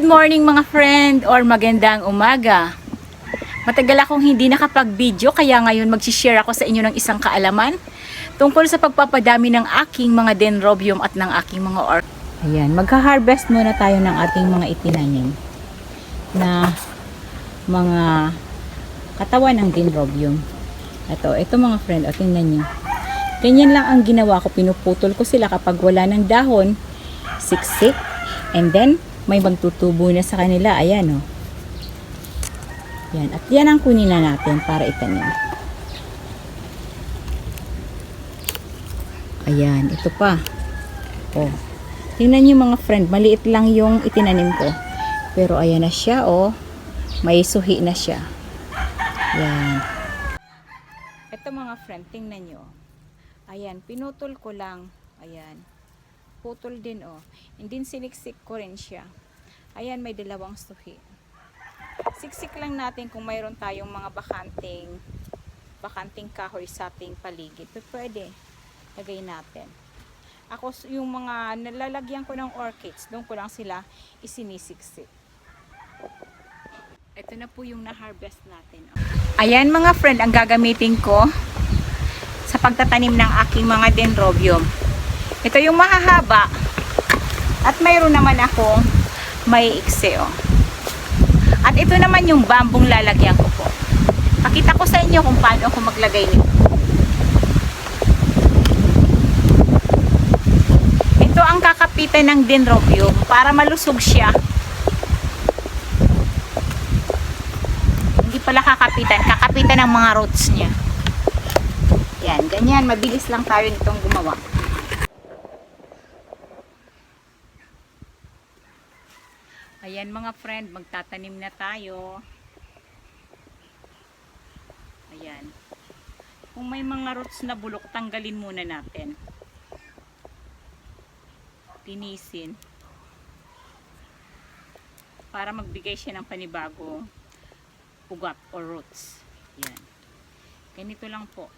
morning mga friend or magandang umaga. Matagal akong hindi nakapag-video kaya ngayon mag-share ako sa inyo ng isang kaalaman tungkol sa pagpapadami ng aking mga dendrobium at ng aking mga orchid. Ayan, magha-harvest muna tayo ng ating mga itinanim na mga katawan ng dendrobium. Ito, ito mga friend, o tingnan nyo. Ganyan lang ang ginawa ko, pinuputol ko sila kapag wala ng dahon, siksik, and then may magtutubo na sa kanila, ayan o. Yan, at yan ang kunin na natin para itanim. Ayan, ito pa. Oh. Tingnan niyo mga friend, maliit lang yung itinanim ko. Pero ayan na siya, oh. May suhi na siya. Yan. Ito mga friend, tingnan niyo. Ayan, pinutol ko lang. Ayan. Putol din, oh. And then siniksik ko rin siya. Ayan, may dalawang suhi. Siksik lang natin kung mayroon tayong mga bakanting bakanting kahoy sa ating paligid. Pero pwede. Lagay natin. Ako, yung mga nalalagyan ko ng orchids, doon ko lang sila isinisiksik. Ito na po yung na-harvest natin. oh. Ayan mga friend, ang gagamitin ko sa pagtatanim ng aking mga dendrobium. Ito yung mahahaba at mayroon naman akong may ikse. Oh. At ito naman yung bambong lalagyan ko po. Pakita ko sa inyo kung paano ako maglagay nito. Ito ang kakapitan ng dendrobium para malusog siya. Hindi pala kakapitan, kakapitan ng mga roots niya. Yan, ganyan, mabilis lang tayo nitong gumawa. Ayan mga friend, magtatanim na tayo. Ayan. Kung may mga roots na bulok, tanggalin muna natin. Tinisin. Para magbigay siya ng panibagong ugat or roots. Ayan. Ganito lang po.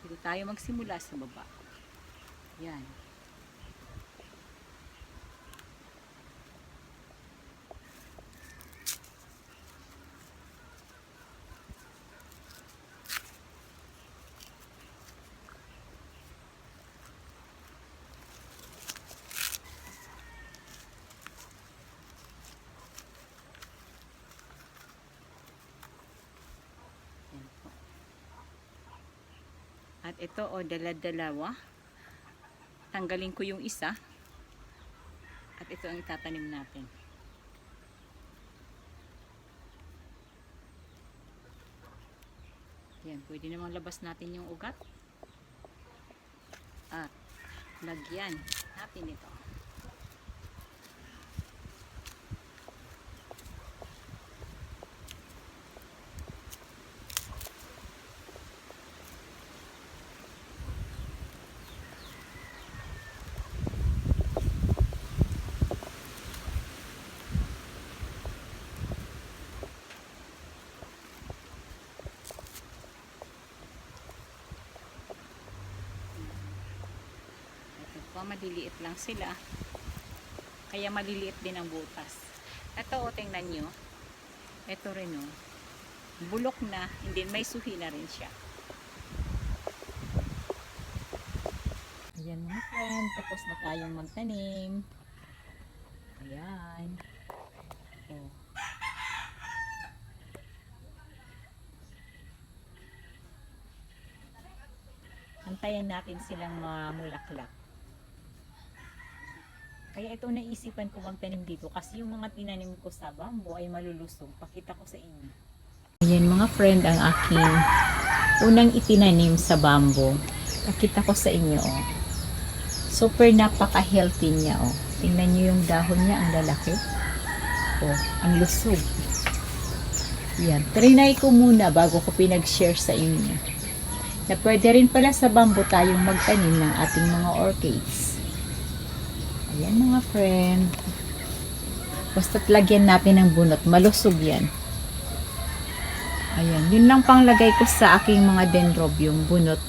Dito tayo magsimula sa baba. Ayan. At ito o dala-dalawa. Tanggalin ko yung isa. At ito ang itatanim natin. Yan, pwede namang labas natin yung ugat. At lagyan natin ito. Po, maliliit lang sila. Kaya maliliit din ang butas. Ito, o, tingnan nyo. Ito rin, o. Bulok na, hindi may suhi na rin siya. Ayan mga friend, tapos na tayong magtanim. Ayan. Oh. Antayin natin silang mamulaklak. Kaya ito naisipan ko magtanim dito kasi yung mga tinanim ko sa bambo ay malulusog. Pakita ko sa inyo. Ayan mga friend ang aking unang itinanim sa bambo. Pakita ko sa inyo. Oh. Super napaka-healthy niya. Oh. Tingnan niyo yung dahon niya, ang lalaki. Oh, ang lusog. Yan. Trinay ko muna bago ko pinag-share sa inyo na pwede rin pala sa bamboo tayong magtanim ng ating mga orchids. Ayan mga friend. Basta't lagyan natin ng bunot. Malusog yan. Ayan. Yun lang pang lagay ko sa aking mga dendrobium bunot.